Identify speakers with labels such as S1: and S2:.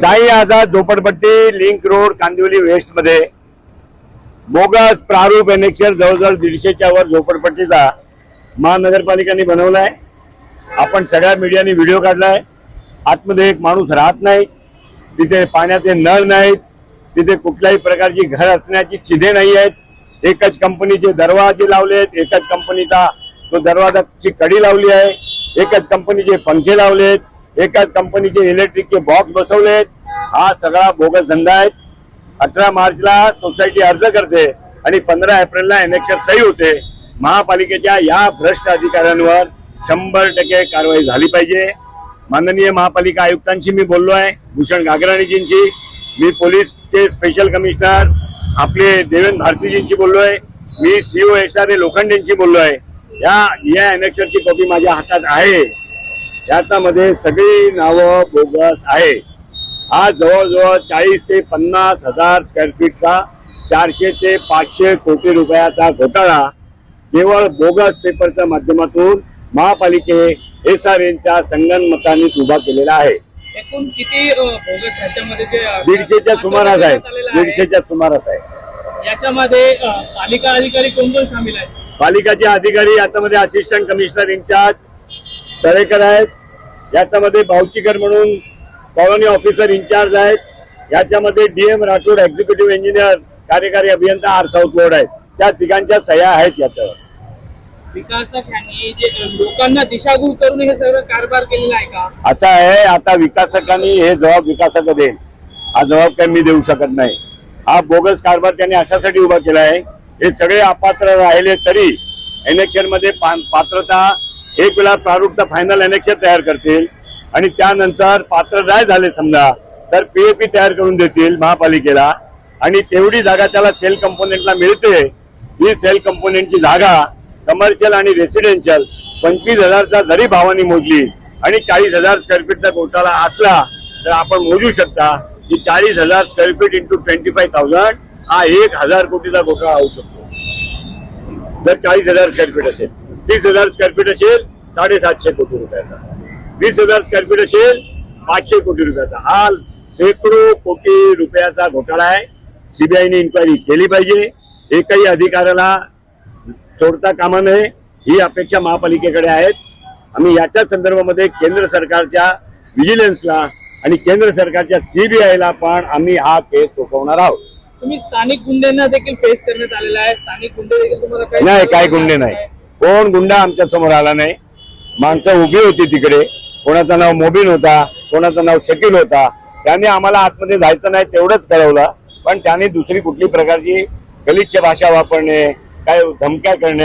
S1: साई आझाद झोपडपट्टी link road Kandivali वेस्टमध्ये. Bogus प्रारूप एनेक्शन जवळजवळ दीडशेच्या वर झोपडपट्टीचा महानगरपालिकेने बनवलाय. आपण सगळ्या मीडियाने व्हिडिओ काढलाय. आतमध्ये एक माणूस राहत नाही. तिथे पाण्याचे नळ नाहीत. तिथे कुठल्याही प्रकारची घर असण्याची चिन्हे नाही आहेत. एकच कंपनीचे दरवाजे लावले आहेत एकच कंपनीचा तो दरवाजाची कडी लावली आहे. एकच कंपनीचे पंखे लावलेत. एकाच कंपनीचे इलेक्ट्रिकचे बॉक्स बसवलेत. हा सगळा बोगस धंदा आहे. अठरा मार्चला सोसायटी अर्ज करते आणि पंधरा एप्रिलला एनेक्शर सही होते. महापालिकेच्या या भ्रष्ट अधिकाऱ्यांवर शंभर टक्के कारवाई झाली पाहिजे. माननीय महापालिका आयुक्तांशी मी बोललो आहे भूषण घागराणीजींशी. मी पोलीसचे स्पेशल कमिशनर आपले देवेंद्र भारतीजींशी बोललो आहे. मी सीओ एस आर ए लोखंडेंशी बोललो आहे. या या एनेक्शरची कॉपी माझ्या हातात आहे. याच्यामध्ये सगळी नावं बोगस आहे. हा जवळजवळ चाळीस ते पन्नास हजार स्क्वेअर फीटचा चारशे ते पाचशे कोटी रुपयाचा घोटाळा केवळ बोगस पेपरच्या माध्यमातून महापालिके एस आर एनच्या संगणमताने उभा केलेला आहे.
S2: एकूण किती बोगस जे
S1: दीडशेच्या सुमारास आहे. दीडशेच्या सुमारास आहे.
S2: याच्यामध्ये पालिका अधिकारी कोण कोण सामील आहेत?
S1: पालिकाचे अधिकारी याच्यामध्ये असिस्टंट कमिशनर इन्चार्ज तळेकर आहेत. याच्यामध्ये भाऊचीकर म्हणून कॉलनी ऑफिसर इन्चार्ज आहेत. याच्यामध्ये डीएम राठोड एक्झिक्युटिव्ह इंजिनियर कार्यकारी अभियंता आर साऊथ रोड आहेत. त्या तिघांच्या सह्या आहेत याच्यावर.
S2: विकासक यांनी जे अ, लोकांना दिशाभूल करून हे सगळं कारभार केलेला आहे का?
S1: असं आहे आता विकासकांनी हे जबाब विकासक देईल. हा जबाब काही मी देऊ शकत नाही. हा बोगस कारभार त्यांनी अशासाठी उभा केला आहे. हे सगळे अपात्र राहिले तरी इलेक्शनमध्ये पात्रता एक वेळा प्रारूप फायनल इलेक्शन तयार करतील. आणि त्यानंतर पात्र नाही झाले समजा तर पीएपी तयार करून देतील महापालिकेला. आणि तेवढी जागा त्याला सेल कंपोनेंटला मिळते. ही सेल कंपोनेंटची जागा कमर्शियल आणि रेसिडेन्शियल पंचवीस हजारचा जरी भावानी मोजली आणि चाळीस हजार स्क्वेअर फीटचा घोटाळा असला तर आपण मोजू शकता की चाळीस हजार square feet into twenty five thousand हा एक हजार कोटीचा घोटाळा होऊ शकतो. जर चाळीस हजार स्क्वेअर फीट असेल तीस हजार स्क्वेअर फीट असेल साडेसातशे कोटी रुपयाचा. वीस हजार स्क्वेअर फीट असेल पाचशे कोटी रुपयाचा. हा शेकडो कोटी रुपयाचा घोटाळा आहे. सीबीआयने इन्क्वायरी केली पाहिजे. एकही अधिकाऱ्याला सोडता कामा नये. ही अपेक्षा महापालिकेकडे आहेत. आम्ही याच्या संदर्भामध्ये केंद्र सरकारच्या विजिलन्सला आणि केंद्र सरकारच्या सीबीआयला पण आम्ही हा केस सोपवणार आहोत.
S2: तुम्ही स्थानिक गुंड्यांना देखील फेस करण्यात आलेला आहे. स्थानिक गुंडे देखील तुम्हाला काही
S1: नाही काय गुंडे नाही. कोण गुंडा आमच्यासमोर आला नाही. माणसं उभी होती तिकडे. कोणाचं नाव मोबिन होता कोणाचं नाव शकील होता त्यांनी आम्हाला आतमध्ये जायचं नाही तेवढंच कळवलं पण त्याने दुसरी कुठली प्रकारची गलिच्छ भाषा वापरणे काय धमक्या करणे